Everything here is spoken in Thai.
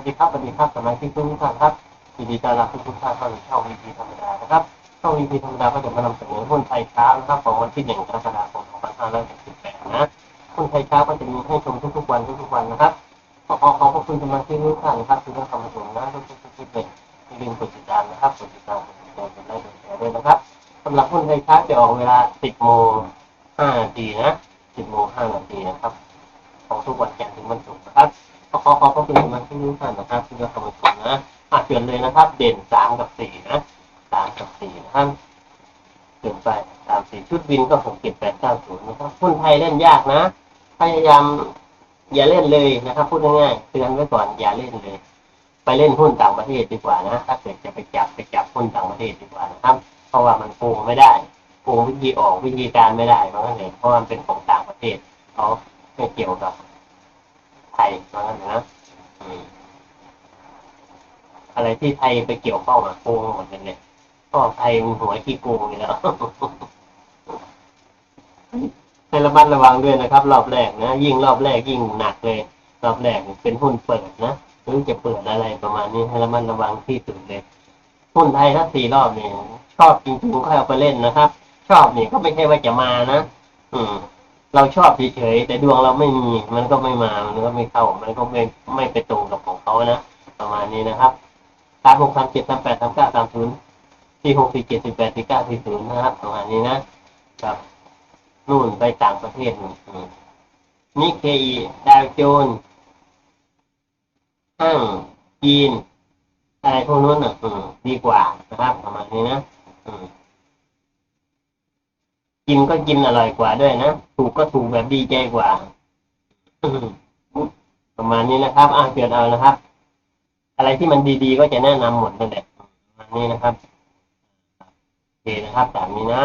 สวัสดีครับสมาชิกทุกท่านครับยินดีต้อนรับทุกท่านเข้าสู่ช่องวีพีธรรมดานะครับช่องวีพีธรรมดาก็จะมานำเสนอหุ้นไทยเช้านะครับของวันที่หนึ่งกรกฎาคม2568นะหุ้นไทยเช้าก็จะมีให้ชมทุกๆวันทุกๆวันนะครับขอขอขอบพระคุณสมาชิกทุกท่านนะครับที่ได้เข้ามาชมนะทุกๆคลิปเลยอย่าลืมกดติดตามนะครับกดติดตามกดติดตามกดไลค์กดแชร์ด้วยนะครับสำหรับหุ้นไทยเช้าจะออกเวลา 10โมง5นาทีนะ10โมง5นาทีนะครับของทุกวันจันทร์ถึงวันศุกร์ อขอขอบพระคุณสมาชิกทุกท่านนะครับที่ได้เข้ามาชมนะอะเปลี่ยนเลยนะครับ เด่นสามกับสี่นะสามกับสี่นะครับเปลี่ยนไปสามสี่ชุดวินก็หกเจ็ดแปดเก้าศูนย์นะครับหุ้นไทยเล่นยากนะ พยายามอย่าเล่นเลยนะครับ พูดง่ายๆเตือนไว้ก่อนอย่าเล่นเลย ไปเล่นหุ้นต่างประเทศดีกว่านะถ้าเกิดจะไปจับไปจับหุ้นต่างประเทศดีกว่านะครับ เพราะว่ามันโกงไม่ได้โกงวิธีออกวิธีการไม่ได้เพราะงั้นเลยเพราะมันเป็นของต่างประเทศเขาไม่เกี่ยวกับ ไทยเพราะงั้นนะอะไรที่ไทยไปเกี่ยวข้องอะโกงหมดเลยเนี่ยก็ไทยหัวขี้โกงอยู่แล้วให้ระมัดระวังด้วยนะครับ รอบแรกนะ ยิ่งรอบแรกยิ่งหนักเลย รอบแรกเป็นหุ้นเปิดนะหรือจะเปิดอะไรประมาณนี้ให้ระมัดระวังที่สุดเลยหุ้นไทยถ้าสี่รอบเนี่ยชอบจริงๆก็เอาไปเล่นนะครับ ชอบเนี่ยก็ไม่ใช่ว่าจะมานะ อืม เราชอบเฉยๆแต่ดวงเราไม่มี มันก็ไม่มา มันก็ไม่เข้า มันก็ไม่ไม่ไปตรงกับของเขานะ ประมาณนี้นะครับสามหกสามเจ็ดสามแปดสามเก้าสามศูนย์สี่หกสี่เจ็ดสี่แปดสี่เก้าสี่ศูนย์นะครับ ประมาณนี้นะครับนู่นไปต่างประเทศนู่นอืมนิเคอีดาวโจนส์ห้างจีนอะไรพวกนู้นอะอืมดีกว่านะครับ ประมาณนี้นะ กินก็กินอร่อยกว่าด้วยนะ ถูกก็ถูกแบบดีใจกว่า ประมาณนี้นะครับอ่าเกิดเอานะครับ อะไรที่มันดีๆก็จะแนะนำหมดนั่นแหละประมาณนี้นะครับโอเคนะครับตามนี้นะ